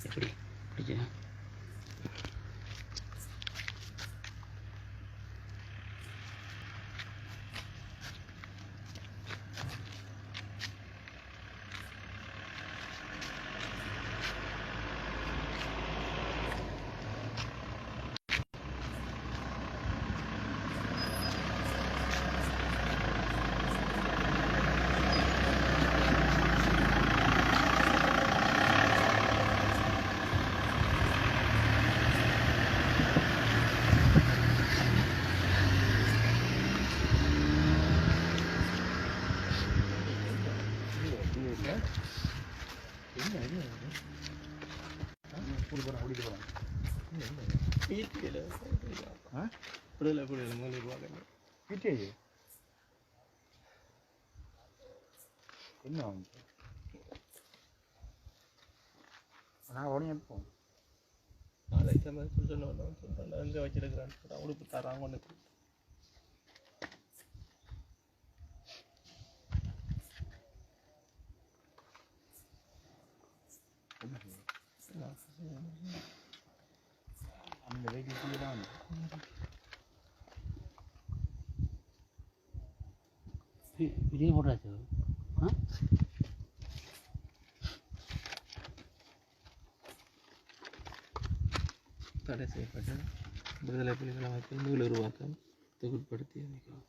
se. Pues எப்படி பிடிச்சா விடுதலை புலிகள் மூலிகை பார்க்கணும் கிட்டே என்ன வந்து நான் உடனே இருப்போம் நாளை சமைச்சு சொல்லி சொன்னோம் சொல்கிறேன் எங்கே வச்சிருக்கிறான் உடுப்பு தராங்க ஒன்று அந்த வேகத்திலே தான் வந்து விஜய் போட்டாச்சு ஆ தடை செய்யப்பட்ட விடுதலை புலிகள் அமைப்பில் நூல் உருவாக்கம் தொகுட்படுத்தி அமைக்கலாம்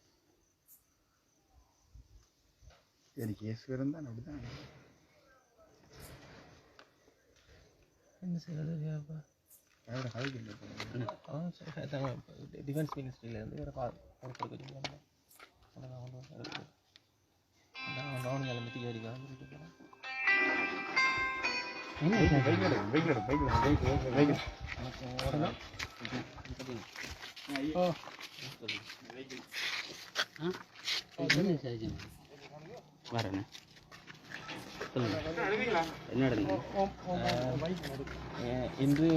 எனக்கு கேஸ் இருந்தால் அப்படிதான். என்ன செய்யறது வியாபா? வேறு கதைக்கு இல்லை அவன் டிஃபென்ஸ் மினிஸ்ட்ரியிலேருந்து வேறு பா எடுக்க சொல்லுவாங்க அதான் அவன் கிளம்பிட்டு போகிறேன் என்ன சார் வரேண்ணே சொல்லுங்க. என்ன நடந்தது அஹ் இன்று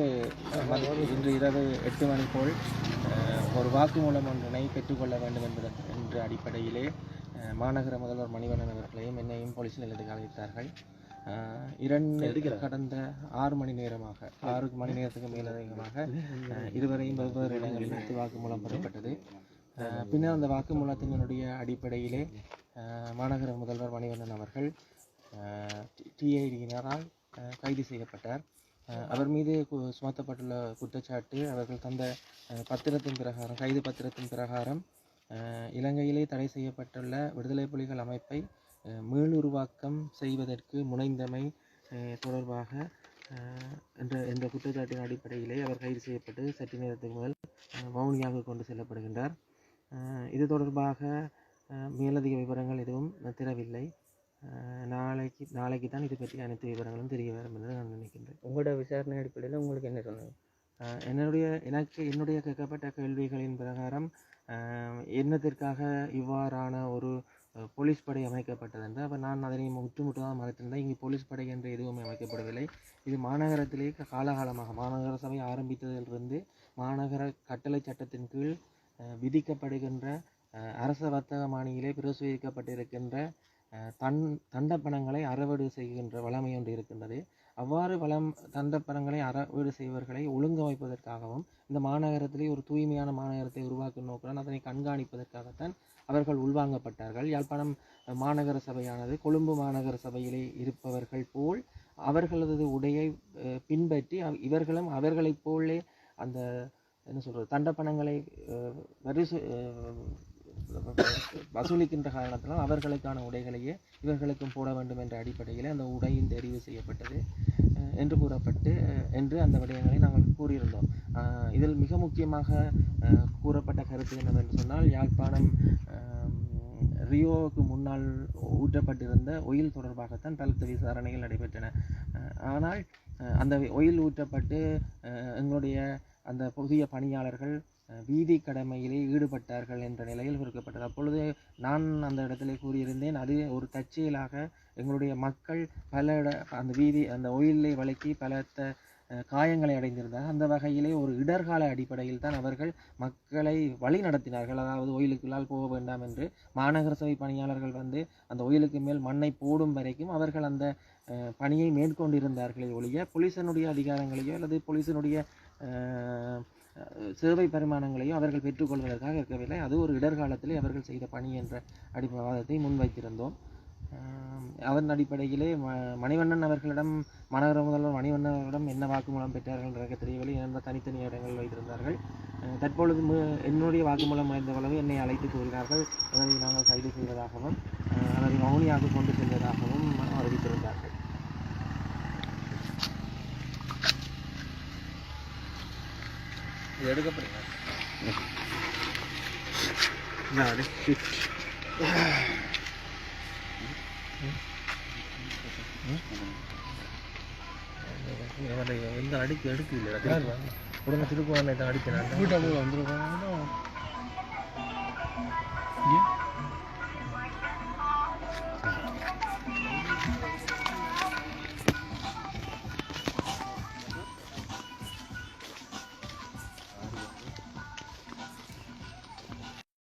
இன்று இரவு எட்டு மணி போல் ஒரு வாக்குமூலம் ஒன்றினை பெற்றுக்கொள்ள வேண்டும் என்பது என்ற அடிப்படையிலே மாநகர முதல்வர் மணிவண்ணன் அவர்களையும் என்னையும் போலீஸ் நிலையத்துக்கு அழைத்தார்கள். இரண்டு கடந்த ஆறு மணி நேரமாக ஆறு மணி நேரத்துக்கு மேலதிகமாக இருவரையும் வெவ்வேறு இடங்களில் வைத்து வாக்குமூலம் பெறப்பட்டது. பின்னர் அந்த வாக்குமூலத்தினுடைய அடிப்படையிலே மாநகர முதல்வர் மணிவண்ணன் அவர்கள் டிஐடியினரால் கைது செய்யப்பட்டார். அவர் மீது கு- சுமத்தப்பட்டுள்ள குற்றச்சாட்டு அவர்கள் தந்த பத்திரத்தின் பிரகாரம் கைது பத்திரத்தின் பிரகாரம் இலங்கையிலே தடை செய்யப்பட்டுள்ள விடுதலை புலிகள் அமைப்பை மீளுருவாக்கம் செய்வதற்கு முனைந்தமை தொடர்பாக என்ற என்ற குற்றச்சாட்டின் அடிப்படையிலே அவர் கைது செய்யப்பட்டு சற்று நேரத்துக்கு முதல் வவுனியாக கொண்டு செல்லப்படுகின்றார். இது தொடர்பாக மேலதிக விவரங்கள் எதுவும் தரவில்லை நாளைக்கு நாளைக்கு தான் இது பற்றி அனைத்து விவரங்களும் தெரிய வரும் என்று நான் நினைக்கின்றேன். உங்களோட விசாரணை அடிப்படையில் உங்களுக்கு என்ன சொன்னாங்க? என்னுடைய எனக்கு என்னுடைய கேட்கப்பட்ட கேள்விகளின் பிரகாரம் என்னத்திற்காக இவ்வாறான ஒரு போலீஸ் படை அமைக்கப்பட்டது என்று அப்போ நான் அதனை முற்றுமுற்றதாக மறைத்திருந்தேன். இங்கு போலீஸ் படை என்று எதுவுமே அமைக்கப்படவில்லை. இது மாநகரத்திலே காலகாலமாக மாநகர சபை ஆரம்பித்ததிலிருந்து மாநகர கட்டளை சட்டத்தின் கீழ் விதிக்கப்படுகின்ற அரச வர்த்தக மானியிலே பிரசுரிக்கப்பட்டிருக்கின்ற தன் தண்டப்பணங்களை அறவீடு செய்கின்ற வளமை ஒன்று இருக்கின்றது. அவ்வாறு வளம் தண்டப்பணங்களை அறவீடு செய்வர்களை ஒழுங்கமைப்பதற்காகவும் இந்த மாநகரத்திலே ஒரு தூய்மையான மாநகரத்தை உருவாக்கும் நோக்குடன் அதனை கண்காணிப்பதற்காகத்தான் அவர்கள் உள்வாங்கப்பட்டார்கள். யாழ்ப்பாணம் மாநகர சபையானது கொழும்பு மாநகர சபையிலே இருப்பவர்கள் போல் அவர்களது உடையை பின்பற்றி இவர்களும் அவர்களைப் போலே அந்த என்ன சொல்கிறது தண்டப்பணங்களை வரிசு வசூலிக்கின்ற காரணத்தினால் அவர்களுக்கான உடைகளையே இவர்களுக்கும் போட வேண்டும் என்ற அடிப்படையில் அந்த உடையின் தெரிவு செய்யப்பட்டது என்று கூறப்பட்டு என்று அந்த விடயங்களை நாங்கள் கூறியிருந்தோம். இதில் மிக முக்கியமாக கூறப்பட்ட கருத்து என்னவென்று சொன்னால் யாழ்ப்பாணம் ரியோவுக்கு முன்னால் ஊற்றப்பட்டிருந்த ஒயில் தொடர்பாகத்தான் பலத்த விசாரணைகள் நடைபெற்றன. ஆனால் அந்த ஒயில் ஊற்றப்பட்டு எங்களுடைய அந்த புதிய பணியாளர்கள் வீதி கடமையிலே ஈடுபட்டார்கள் என்ற நிலையில் குறிக்கப்பட்டது. அப்பொழுது நான் அந்த இடத்திலே கூறியிருந்தேன் அது ஒரு தற்செயலாக எங்களுடைய மக்கள் பல இட அந்த வீதி அந்த ஒயிலை வழக்கி பலத்த காயங்களை அடைந்திருந்தார் அந்த வகையிலே ஒரு இடர்கால அடிப்படையில் தான் அவர்கள் மக்களை வழி நடத்தினார்கள். அதாவது ஒயிலுக்குள்ளால் போக வேண்டாம் என்று மாநகர சபை பணியாளர்கள் வந்து அந்த ஒயிலுக்கு மேல் மண்ணை போடும் வரைக்கும் அவர்கள் அந்த பணியை மேற்கொண்டிருந்தார்களே ஒழிய போலீசனுடைய அதிகாரங்களையோ அல்லது போலீசனுடைய சேவை பரிமாணங்களையும் அவர்கள் பெற்றுக்கொள்வதற்காக இருக்கவில்லை. அது ஒரு இடர்காலத்திலே அவர்கள் செய்த பணி என்ற அடிப்பவாதத்தை முன்வைத்திருந்தோம். அதன் அடிப்படையிலே ம- மணிவண்ணன் அவர்களிடம் மாநகர முதல்வர் மணிவண்ணன் அவர்களிடம் என்ன வாக்குமூலம் பெற்றார்கள் என்று எனக்கு தெரியவில்லை என்ற தனித்தனி இடங்கள் வைத்திருந்தார்கள். தற்பொழுது மு- என்னுடைய வாக்குமூலம் அடைந்த அளவு என்னை அழைத்து கூறினார்கள் அதனை நாங்கள் கைது செய்வதாகவும் அதனை மௌனியாக கொண்டு செல்வதாகவும் அறிவித்திருந்தார்கள் எந்த அடிக்கு எடுக்கு இல்லை உடனே திருக்குவானை தான் அடிக்கிறேன் வீட்டாளு Yeah.